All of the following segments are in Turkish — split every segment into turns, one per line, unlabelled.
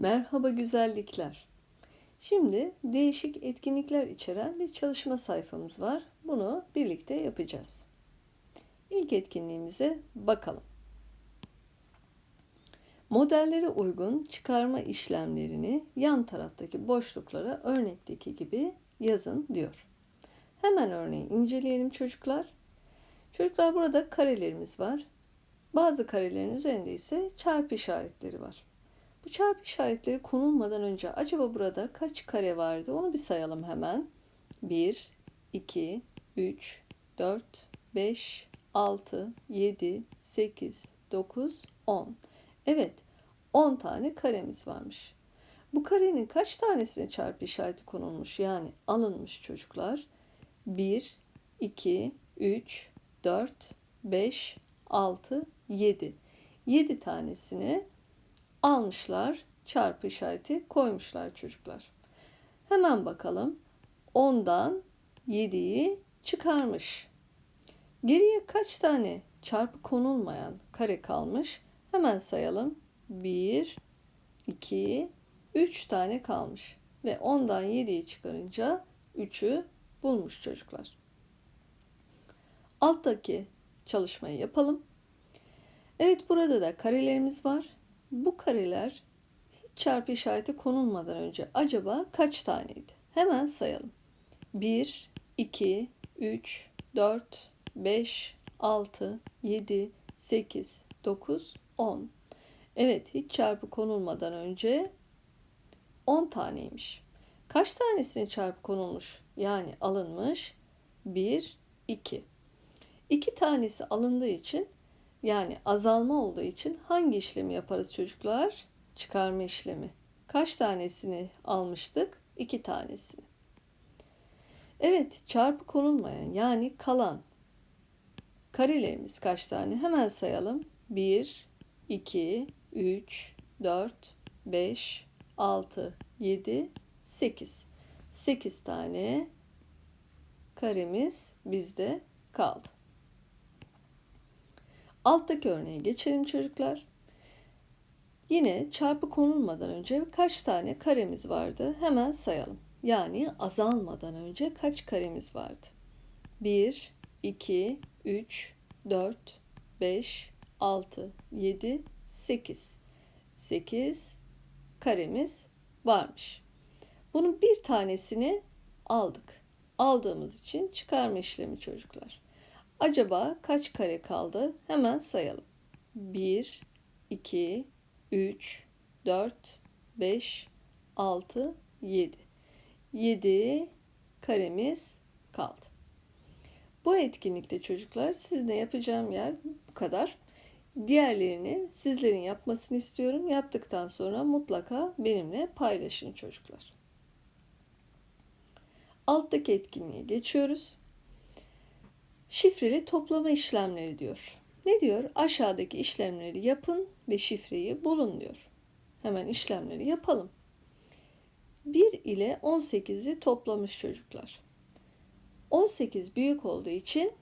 Merhaba güzellikler. Şimdi değişik etkinlikler içeren bir çalışma sayfamız var. Bunu birlikte yapacağız. İlk etkinliğimize bakalım. Modellere uygun çıkarma işlemlerini yan taraftaki boşluklara örnekteki gibi yazın diyor. Hemen örneği inceleyelim çocuklar. Çocuklar burada karelerimiz var. Bazı karelerin üzerinde ise çarpı işaretleri var. Bu çarpı işaretleri konulmadan önce acaba burada kaç kare vardı onu bir sayalım hemen. 1, 2, 3, 4, 5, 6, 7, 8, 9, 10. Evet 10 tane karemiz varmış. Bu karenin kaç tanesine çarpı işareti konulmuş yani alınmış çocuklar? 1, 2, 3, 4, 5, 6, 7. 7 tanesini almışlar, çarpı işareti koymuşlar çocuklar. Hemen bakalım. 10'dan 7'yi çıkarmış. Geriye kaç tane çarpı konulmayan kare kalmış? Hemen sayalım. 1, 2, 3 tane kalmış. Ve 10'dan 7'yi çıkarınca 3'ü bulmuş çocuklar. Alttaki çalışmayı yapalım. Evet burada da karelerimiz var. Bu kareler hiç çarpı işareti konulmadan önce acaba kaç taneydi? Hemen sayalım. 1, 2, 3, 4, 5, 6, 7, 8, 9, 10. Evet hiç çarpı konulmadan önce 10 taneymiş. Kaç tanesini çarpı konulmuş? Yani alınmış 1, 2. 2 tanesi alındığı için yani azalma olduğu için hangi işlemi yaparız çocuklar? Çıkarma işlemi. Kaç tanesini almıştık? 2 tanesini. Evet, çarpı konulmayan yani kalan karelerimiz kaç tane? Hemen sayalım. 1, 2, 3, 4, 5, 6, 7, 8. 8 tane karemiz bizde kaldı. Alttaki örneğe geçelim çocuklar. Yine çarpı konulmadan önce kaç tane karemiz vardı? Hemen sayalım. Yani azalmadan önce kaç karemiz vardı? 1, 2, 3, 4, 5, 6, 7, 8. 8 karemiz varmış. Bunun bir tanesini aldık. Aldığımız için çıkarma işlemi çocuklar. Acaba kaç kare kaldı? Hemen sayalım. 1, 2, 3, 4, 5, 6, 7. 7 karemiz kaldı. Bu etkinlikte çocuklar sizinle yapacağım yer bu kadar. Diğerlerini sizlerin yapmasını istiyorum. Yaptıktan sonra mutlaka benimle paylaşın çocuklar. Alttaki etkinliğe geçiyoruz. Şifreli toplama işlemleri diyor. Ne diyor? Aşağıdaki işlemleri yapın ve şifreyi bulun diyor. Hemen işlemleri yapalım. 1 ile 18'i toplamış çocuklar. 18 büyük olduğu için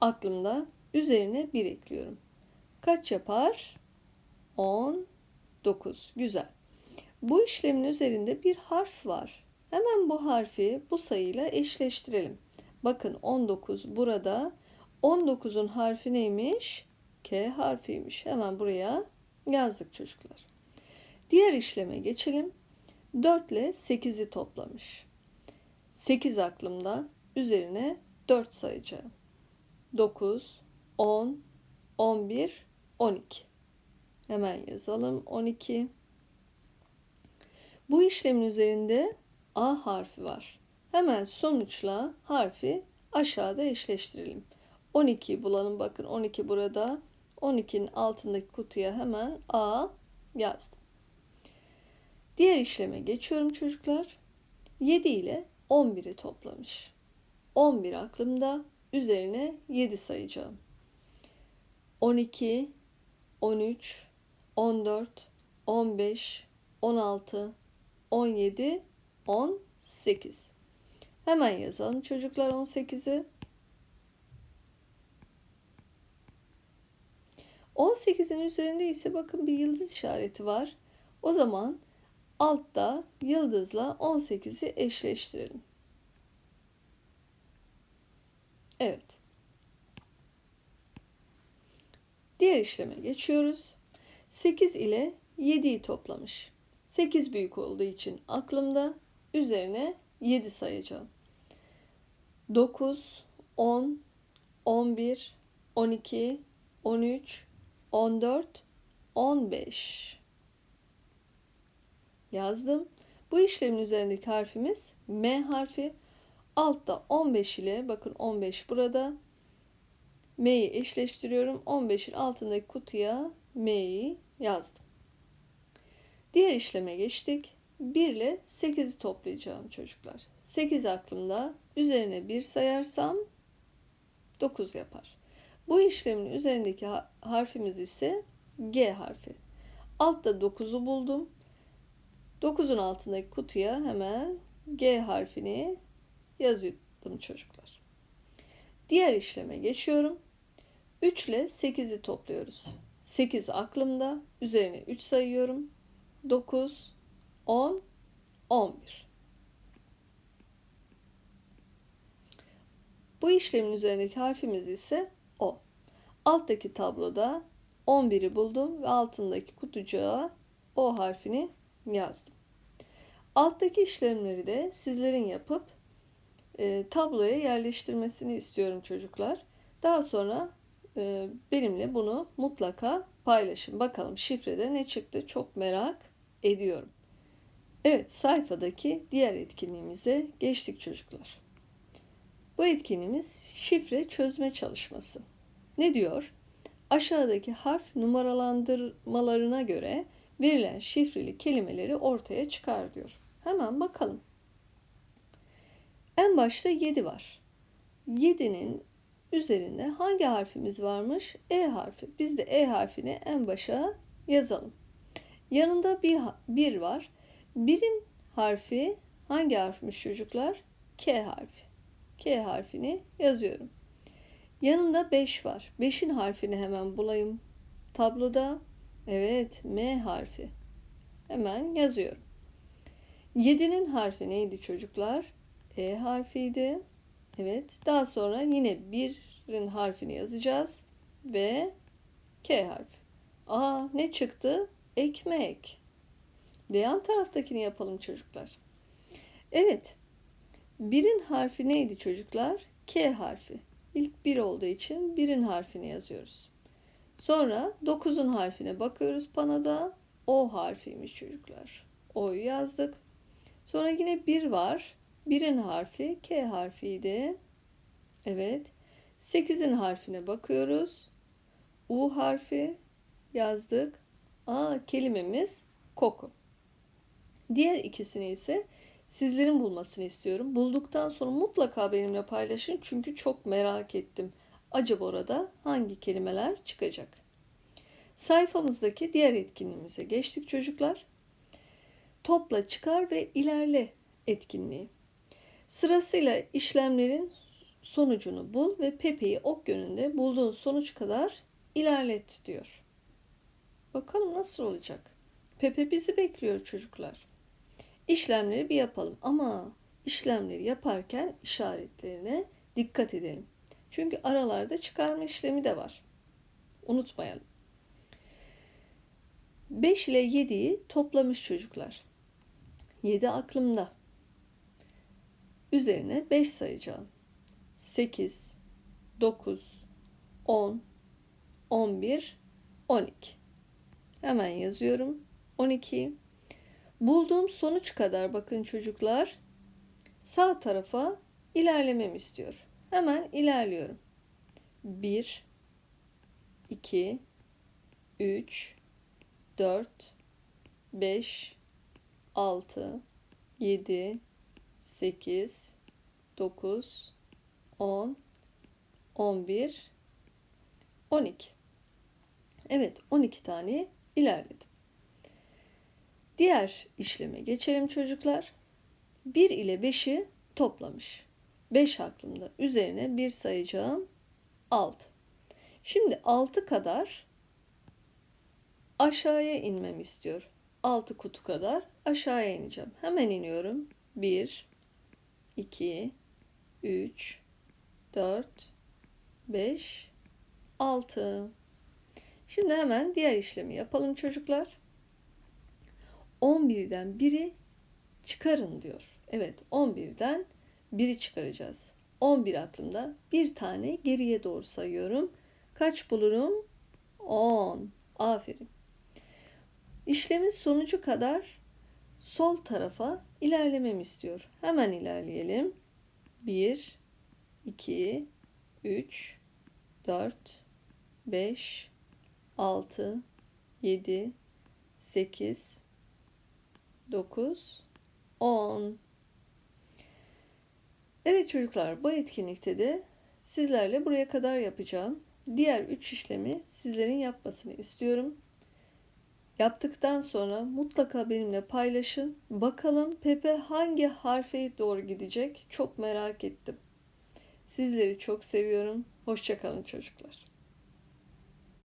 aklımda üzerine 1 ekliyorum. Kaç yapar? 19. Güzel. Bu işlemin üzerinde bir harf var. Hemen bu harfi bu sayıyla eşleştirelim. Bakın 19 burada. 19'un harfi neymiş? K harfiymiş. Hemen buraya yazdık çocuklar. Diğer işleme geçelim. 4 ile 8'i toplamış. 8 aklımda. Üzerine 4 sayacağım. 9, 10, 11, 12. Hemen yazalım 12. Bu işlemin üzerinde A harfi var. Hemen sonuçla harfi aşağıda eşleştirelim. 12 bulalım bakın 12 burada. 12'nin altındaki kutuya hemen A yazdım. Diğer işleme geçiyorum çocuklar. 7 ile 11'i toplamış. 11 aklımda üzerine 7 sayacağım. 12, 13, 14, 15, 16, 17, 18. Hemen yazalım çocuklar 18'i. 18'in üzerinde ise bakın bir yıldız işareti var. O zaman Altta yıldızla 18'i eşleştirelim. Evet. Diğer işleme geçiyoruz. 8 ile 7'yi toplamış. 8 büyük olduğu için aklımda üzerine 7 sayacağım. 9, 10, 11, 12, 13, 14, 15. Yazdım. Bu işlemin üzerindeki harfimiz M harfi. Altta 15 ile bakın 15 burada. M'yi eşleştiriyorum. 15'in altındaki kutuya M'yi yazdım. Diğer işleme geçtik. 1 ile 8'i toplayacağım çocuklar. 8 aklımda. Üzerine 1 sayarsam 9 yapar. Bu işlemin üzerindeki harfimiz ise G harfi. Altta 9'u buldum. 9'un altındaki kutuya hemen G harfini yazıyordum çocuklar. Diğer işleme geçiyorum. 3 ile 8'i topluyoruz. 8 aklımda. Üzerine 3 sayıyorum. 9, 10, 11. Bu işlemin üzerindeki harfimiz ise O. Alttaki tabloda 11'i buldum ve altındaki kutucuğa O harfini yazdım. Alttaki işlemleri de sizlerin yapıp e, tabloya yerleştirmesini istiyorum çocuklar. Daha sonra e, benimle bunu mutlaka paylaşın. Bakalım şifrede ne çıktı çok merak ediyorum. Evet sayfadaki diğer etkinliğimize geçtik çocuklar. Bu etkinliğimiz şifre çözme çalışması. Ne diyor? Aşağıdaki harf numaralandırmalarına göre verilen şifreli kelimeleri ortaya çıkar diyor. Hemen bakalım. En başta 7 var. 7'nin üzerinde hangi harfimiz varmış? E harfi. Biz de E harfini en başa yazalım. Yanında bir, bir var. Birin harfi hangi harfmiş çocuklar? K harfi. K harfini yazıyorum. Yanında 5 var. 5'in harfini hemen bulayım. Tabloda evet M harfi. Hemen yazıyorum. 7'nin harfi neydi çocuklar? E harfiydi. Evet. Daha sonra yine 1'in harfini yazacağız ve K harfi. Aa ne çıktı? Ekmek. Diğer taraftakini yapalım çocuklar. Evet. Birin harfi neydi çocuklar? K harfi. İlk bir olduğu için birin harfini yazıyoruz. Sonra 9'un harfine bakıyoruz panoda. O harfiymiş çocuklar. O'yu yazdık. Sonra yine bir var. Birin harfi K harfiydi. Evet. 8'in harfine bakıyoruz. U harfi yazdık. Aa kelimemiz koku. Diğer ikisini ise sizlerin bulmasını istiyorum. Bulduktan sonra mutlaka benimle paylaşın çünkü çok merak ettim. Acaba orada hangi kelimeler çıkacak? Sayfamızdaki diğer etkinliğimize geçtik çocuklar. Topla çıkar ve ilerle etkinliği. Sırasıyla işlemlerin sonucunu bul ve Pepe'yi ok yönünde bulduğun sonuç kadar ilerlet diyor. Bakalım nasıl olacak? Pepe bizi bekliyor çocuklar. İşlemleri bir yapalım ama işlemleri yaparken işaretlerine dikkat edelim. Çünkü aralarda çıkarma işlemi de var. Unutmayalım. 5 ile 7'yi toplamış çocuklar. 7 aklımda. Üzerine 5 sayacağım. 8, 9, 10, 11, 12. Hemen yazıyorum. 12. Bulduğum sonuç kadar bakın çocuklar sağ tarafa ilerlemem istiyor. Hemen ilerliyorum. 1 2 3 4 5 6 7 8 9 10 11 12 Evet 12 tane ilerledim. Diğer işleme geçelim çocuklar. 1 ile 5'i toplamış. 5 aklımda. Üzerine 1 sayacağım. 6. Şimdi 6 kadar aşağıya inmem istiyor. 6 kutu kadar aşağıya ineceğim. Hemen iniyorum. 1 2 3 4 5 6 Şimdi hemen diğer işlemi yapalım çocuklar. 11'den 1'i çıkarın diyor. Evet 11'den 1'i çıkaracağız. 11 aklımda. Bir tane geriye doğru sayıyorum. Kaç bulurum? 10. Aferin. İşlemin sonucu kadar sol tarafa ilerlememi istiyor. Hemen ilerleyelim. 1, 2, 3, 4, 5, 6, 7, 8, 9, 10. Evet çocuklar bu etkinlikte de sizlerle buraya kadar yapacağım. Diğer 3 işlemi sizlerin yapmasını istiyorum. Yaptıktan sonra mutlaka benimle paylaşın. Bakalım Pepe hangi harfe doğru gidecek? Çok merak ettim. Sizleri çok seviyorum. Hoşçakalın çocuklar.